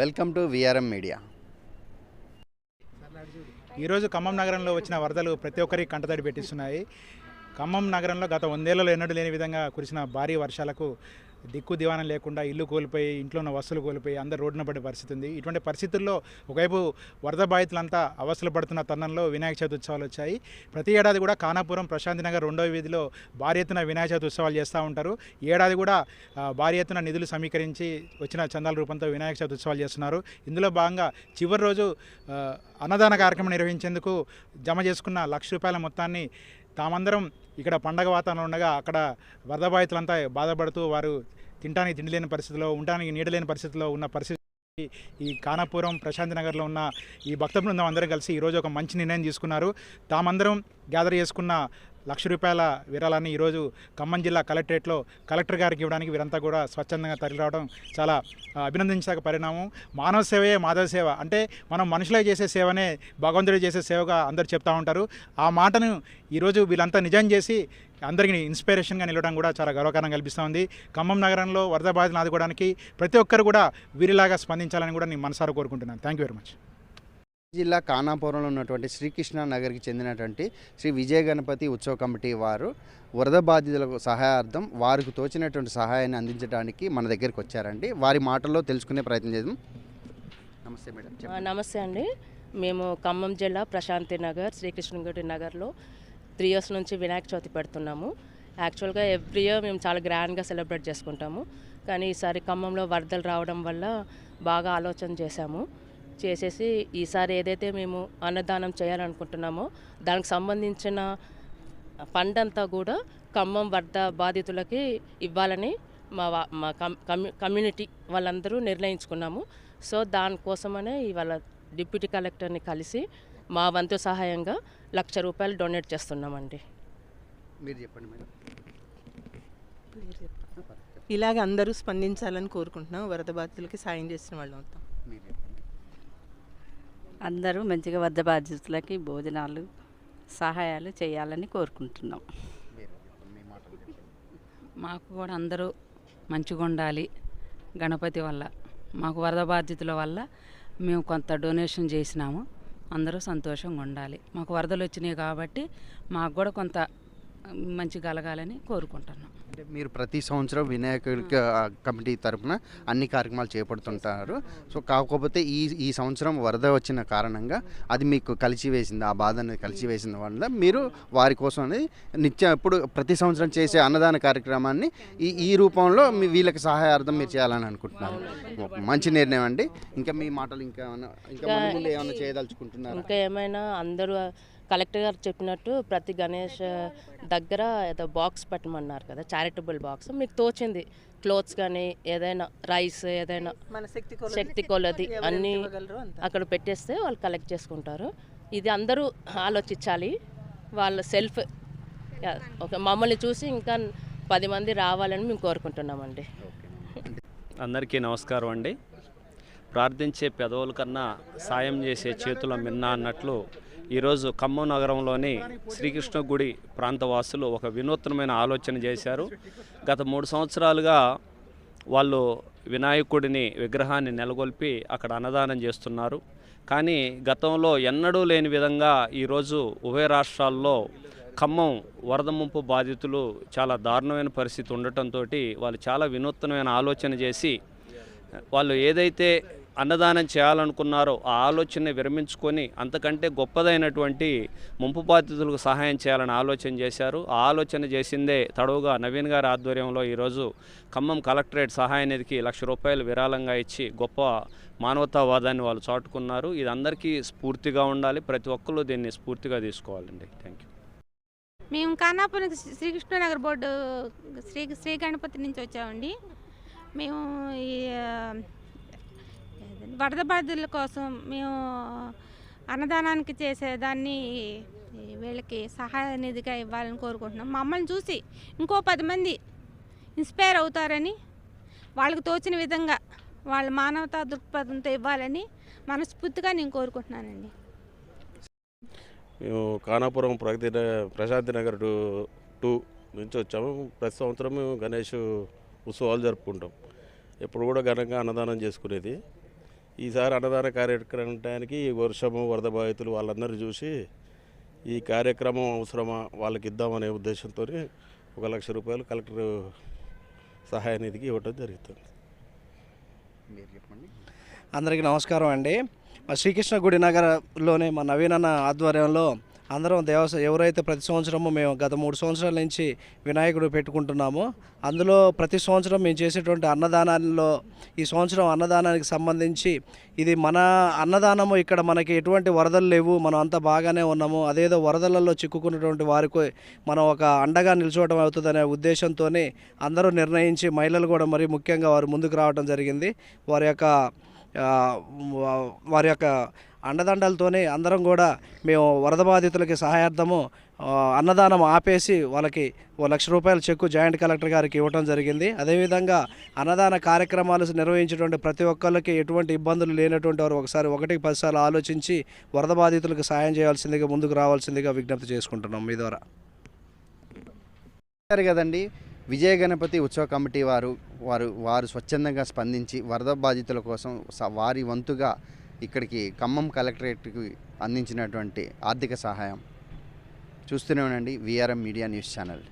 Welcome to VRM media ఈరోజు ఖమ్మం నగరంలో వచ్చిన వరదలు ప్రతి ఒక్కరికి కంటతడి పెట్టిస్తున్నాయి. ఖమ్మం నగరంలో గత వందేళ్ళలో ఎన్నడూ లేని విధంగా కురిసిన భారీ వర్షాలకు దిక్కు దివానం లేకుండా ఇల్లు కోల్పోయి ఇంట్లో ఉన్న వస్తువులు కోల్పోయి అందరు రోడ్డున పడే పరిస్థితి ఉంది. ఇటువంటి పరిస్థితుల్లో ఒకవైపు వరద బాధితులంతా అవస్థలు పడుతున్న తరుణంలో వినాయక చవితి ఉత్సవాలు వచ్చాయి. ప్రతి ఏడాది కూడా ఖానాపురం ప్రశాంతి నగర్ రెండవ వీధిలో భారీ ఎత్తున వినాయక చవితి ఉత్సవాలు చేస్తూ ఉంటారు. ఏడాది కూడా భారీ ఎత్తున నిధులు సమీకరించి వచ్చిన చందాల రూపంతో వినాయక చవితి ఉత్సవాలు చేస్తున్నారు. ఇందులో భాగంగా చివరి రోజు అన్నదాన కార్యక్రమం నిర్వహించేందుకు జమ చేసుకున్న లక్ష రూపాయల మొత్తాన్ని తామందరం ఇక్కడ పండగ వాతావరణం ఉండగా అక్కడ వరద బాధితులంతా బాధపడుతూ వారు తినడానికి తిండి లేని పరిస్థితిలో ఉండడానికి నీడ లేని పరిస్థితిలో ఉన్న పరిస్థితి ఈ కానాపురం ప్రశాంతి నగర్లో ఉన్న ఈ భక్త బృందం అందరం కలిసి ఈరోజు ఒక మంచి నిర్ణయం తీసుకున్నారు. తామందరం గ్యాదర్ చేసుకున్న లక్ష రూపాయల విరాళాన్ని ఈరోజు ఖమ్మం జిల్లా కలెక్టరేట్లో కలెక్టర్ గారికి ఇవ్వడానికి వీరంతా కూడా స్వచ్ఛందంగా తరలిరావడం చాలా ఆ, పరిణామం. మానవ సేవయే మాధవ సేవ. అంటే మనం మనుషులే చేసే సేవనే భగవంతుడు చేసే సేవగా అందరూ చెప్తా ఉంటారు. ఆ మాటను ఈరోజు వీళ్ళంతా నిజం చేసి అందరికీ ఇన్స్పిరేషన్గా నిలవడం కూడా చాలా గర్వకారణం కల్పిస్తూ ఉంది. ఖమ్మం నగరంలో వరద బాధితులను ఆదుకోవడానికి ప్రతి ఒక్కరు కూడా వీరిలాగా స్పందించాలని కూడా నేను మనసారా కోరుకుంటున్నాను. Thank you very much. జిల్లా కానాపురంలో ఉన్నటువంటి శ్రీకృష్ణ నగర్కి చెందినటువంటి శ్రీ విజయ గణపతి ఉత్సవ కమిటీ వారు వరద బాధితులకు సహాయార్థం వారికి తోచినటువంటి సహాయాన్ని అందించడానికి మన దగ్గరికి వచ్చారండి. వారి మాటల్లో తెలుసుకునే ప్రయత్నం చేద్దాం. నమస్తే మేడం. నమస్తే అండి. మేము ఖమ్మం జిల్లా ప్రశాంతి నగర్ శ్రీకృష్ణగుడి నగర్లో త్రీ ఇయర్స్ నుంచి వినాయక చవితి పెడుతున్నాము. యాక్చువల్గా ఎవ్రీ ఇయర్ మేము చాలా గ్రాండ్గా సెలబ్రేట్ చేసుకుంటాము. కానీ ఈసారి ఖమ్మంలో వరదలు రావడం వల్ల బాగా ఆలోచన చేశాము. చేసేసి ఈసారి ఏదైతే మేము అన్నదానం చేయాలనుకుంటున్నామో దానికి సంబంధించిన ఫండ్ అంతా కూడా ఖమ్మం వరద బాధితులకి ఇవ్వాలని మా వా- మా కమ్- కమ్యూ- కమ్యూనిటీ వాళ్ళందరూ నిర్ణయించుకున్నాము. సో దానికోసమనే ఇవాళ డిప్యూటీ కలెక్టర్ని కలిసి మా వంతు సహాయంగా లక్ష రూపాయలు డొనేట్ చేస్తున్నామండి. మీరు చెప్పండి మేడం. ఇలాగ అందరూ స్పందించాలని కోరుకుంటున్నాం. వరద బాధితులకి సాయం చేసిన వాళ్ళు అవుతాం అందరూ మంచిగా వద్ద బాధ్యతలకి భోజనాలు సహాయాలు చేయాలని కోరుకుంటున్నాం. మాకు కూడా అందరూ మంచిగా ఉండాలి గణపతి వల్ల. మాకు వరద బాధితుల వల్ల మేము కొంత డొనేషన్ చేసినాము. అందరూ సంతోషంగా ఉండాలి. మాకు వరదలు వచ్చినాయి కాబట్టి మాకు కూడా కొంత మంచి కలగాలని కోరుకుంటున్నాం. అంటే మీరు ప్రతి సంవత్సరం వినాయకుడి ఆ, కమిటీ తరపున అన్ని కార్యక్రమాలు చేపడుతుంటారు. సో కాకపోతే ఈ ఈ సంవత్సరం వరద వచ్చిన కారణంగా అది మీకు కలిసి వేసింది ఆ బాధ అనేది కలిసి వేసిన వల్ల మీరు వారి కోసం అనేది నిత్యం ఎప్పుడు ప్రతి సంవత్సరం చేసే అన్నదాన కార్యక్రమాన్ని ఈ ఈ రూపంలో మీ వీళ్ళకి సహాయార్థం మీరు చేయాలని అనుకుంటున్నారు. ఒక మంచి నిర్ణయం అండి. ఇంకా మీ మాటలు ఇంకా ఇంకా ఏమైనా చేయదలుచుకుంటున్నారా? ఇంకా ఏమైనా అందరూ కలెక్టర్ గారు చెప్పినట్టు ప్రతి గణేష్ దగ్గర ఏదో బాక్స్ పెట్టమన్నారు కదా చారిటబుల్ బాక్స్ మీకు తోచింది క్లోత్స్ కానీ ఏదైనా రైస్ ఏదైనా మన శక్తి కొలది. అన్నీ. అక్కడ పెట్టేస్తే వాళ్ళు కలెక్ట్ చేసుకుంటారు. ఇది అందరూ ఆలోచించాలి. వాళ్ళ సెల్ఫ్ ఒక మమ్మల్ని చూసి ఇంకా పది మంది రావాలని మేము కోరుకుంటున్నామండి. అందరికీ నమస్కారం అండి. ప్రార్థించే పెదవుల కన్నా సాయం చేసే చేతుల మిన్న అన్నట్లు ఈరోజు ఖమ్మం నగరంలోని శ్రీకృష్ణ గుడి ప్రాంతవాసులు ఒక వినూత్నమైన ఆలోచన చేశారు. గత మూడు సంవత్సరాలుగా వాళ్ళు వినాయకుడిని విగ్రహాన్ని నెలకొల్పి అక్కడ అన్నదానం చేస్తున్నారు. కానీ గతంలో ఎన్నడూ లేని విధంగా ఈరోజు ఉభయ రాష్ట్రాల్లో ఖమ్మం వరద ముంపు బాధితులు చాలా దారుణమైన పరిస్థితి ఉండటంతో వాళ్ళు చాలా వినూత్నమైన ఆలోచన చేసి వాళ్ళు ఏదైతే అన్నదానం చేయాలనుకున్నారో ఆ ఆలోచనని విరమించుకొని అంతకంటే గొప్పదైనటువంటి ముంపు బాధితులకు సహాయం చేయాలని ఆలోచన చేశారు. ఆ ఆలోచన చేసిందే తడవుగా నవీన్ గారి ఆధ్వర్యంలో ఈరోజు ఖమ్మం కలెక్టరేట్ సహాయ నిధికి లక్ష రూపాయలు విరాళంగా ఇచ్చి గొప్ప మానవతావాదాన్ని వాళ్ళు చాటుకున్నారు. ఇది అందరికీ స్ఫూర్తిగా ఉండాలి. ప్రతి ఒక్కరు దీన్ని స్ఫూర్తిగా తీసుకోవాలండి. Thank you. మేము కానాపురం శ్రీకృష్ణనగర్ బోర్డు శ్రీ శ్రీ గణపతి నుంచి వచ్చామండి. మేము ఈ వరద బాధితుల కోసం మేము అన్నదానానికి చేసేదాన్ని వీళ్ళకి సహాయ నిధిగా ఇవ్వాలని కోరుకుంటున్నాం. మమ్మల్ని చూసి ఇంకో పది మంది ఇన్స్పైర్ అవుతారని వాళ్ళకి తోచిన విధంగా వాళ్ళ మానవతా దృక్పథంతో ఇవ్వాలని మనస్ఫూర్తిగా నేను కోరుకుంటున్నానండి. మేము ఖానాపురం ప్రగతి న- ప్రశాంతి నగర్ టూ టూ నుంచి వచ్చాము. ప్రతి సంవత్సరం మేము గణేష్ ఉత్సవాలు జరుపుకుంటాం. ఎప్పుడు కూడా ఘనంగా అన్నదానం చేసుకునేది. ఈసారి అన్నదాన కార్యక్రమానికి వర్షము వరద బాధితులు వాళ్ళందరూ చూసి ఈ కార్యక్రమం అవసరమా వాళ్ళకి ఇద్దామనే ఉద్దేశంతో ఒక లక్ష రూపాయలు కలెక్టర్ సహాయ నిధికి ఇవ్వడం జరుగుతుంది. మీరు చెప్పండి. అందరికీ నమస్కారం అండి. మా శ్రీకృష్ణ గుడి నగర్లోనే మా నవీన్ అన్న ఆధ్వర్యంలో అందరం దేవస్థ ఎవరైతే ప్రతి సంవత్సరము మేము గత మూడు సంవత్సరాల నుంచి వినాయకుడు పెట్టుకుంటున్నాము అందులో ప్రతి సంవత్సరం మేము చేసేటువంటి అన్నదానాల్లో ఈ సంవత్సరం అన్నదానానికి సంబంధించి ఇది మన అన్నదానము ఇక్కడ మనకి ఎటువంటి వరదలు లేవు మనం అంతా బాగానే ఉన్నాము. అదేదో వరదలలో చిక్కుకున్నటువంటి వారికి మనం ఒక అండగా నిల్చోవడం అవుతుందనే ఉద్దేశంతోనే అందరూ నిర్ణయించి మహిళలు కూడా మరి ముఖ్యంగా వారు ముందుకు రావడం జరిగింది. వారి యొక్క వారి యొక్క అండదండలతోనే అందరం కూడా మేము వరద బాధితులకి సహాయార్థము అన్నదానం ఆపేసి వాళ్ళకి ఓ లక్ష రూపాయల చెక్కు జాయింట్ కలెక్టర్ గారికి ఇవ్వడం జరిగింది. అదేవిధంగా అన్నదాన కార్యక్రమాలు నిర్వహించేటువంటి ప్రతి ఒక్కళ్ళకి ఎటువంటి ఇబ్బందులు లేనటువంటి వారు ఒకసారి ఒకటికి పదిసార్లు ఆలోచించి వరద బాధితులకు సాయం చేయాల్సిందిగా ముందుకు రావాల్సిందిగా విజ్ఞప్తి చేసుకుంటున్నాం మీ ద్వారా. కదండి విజయ గణపతి ఉత్సవ కమిటీ వారు వారు వారు స్వచ్ఛందంగా స్పందించి వరద బాధితుల కోసం స- వారి వంతుగా ఇక్కడికి ఖమ్మం కలెక్టరేట్కి అందించినటువంటి ఆర్థిక సహాయం. చూస్తూనే ఉండండి విఆర్ఎం మీడియా న్యూస్ ఛానల్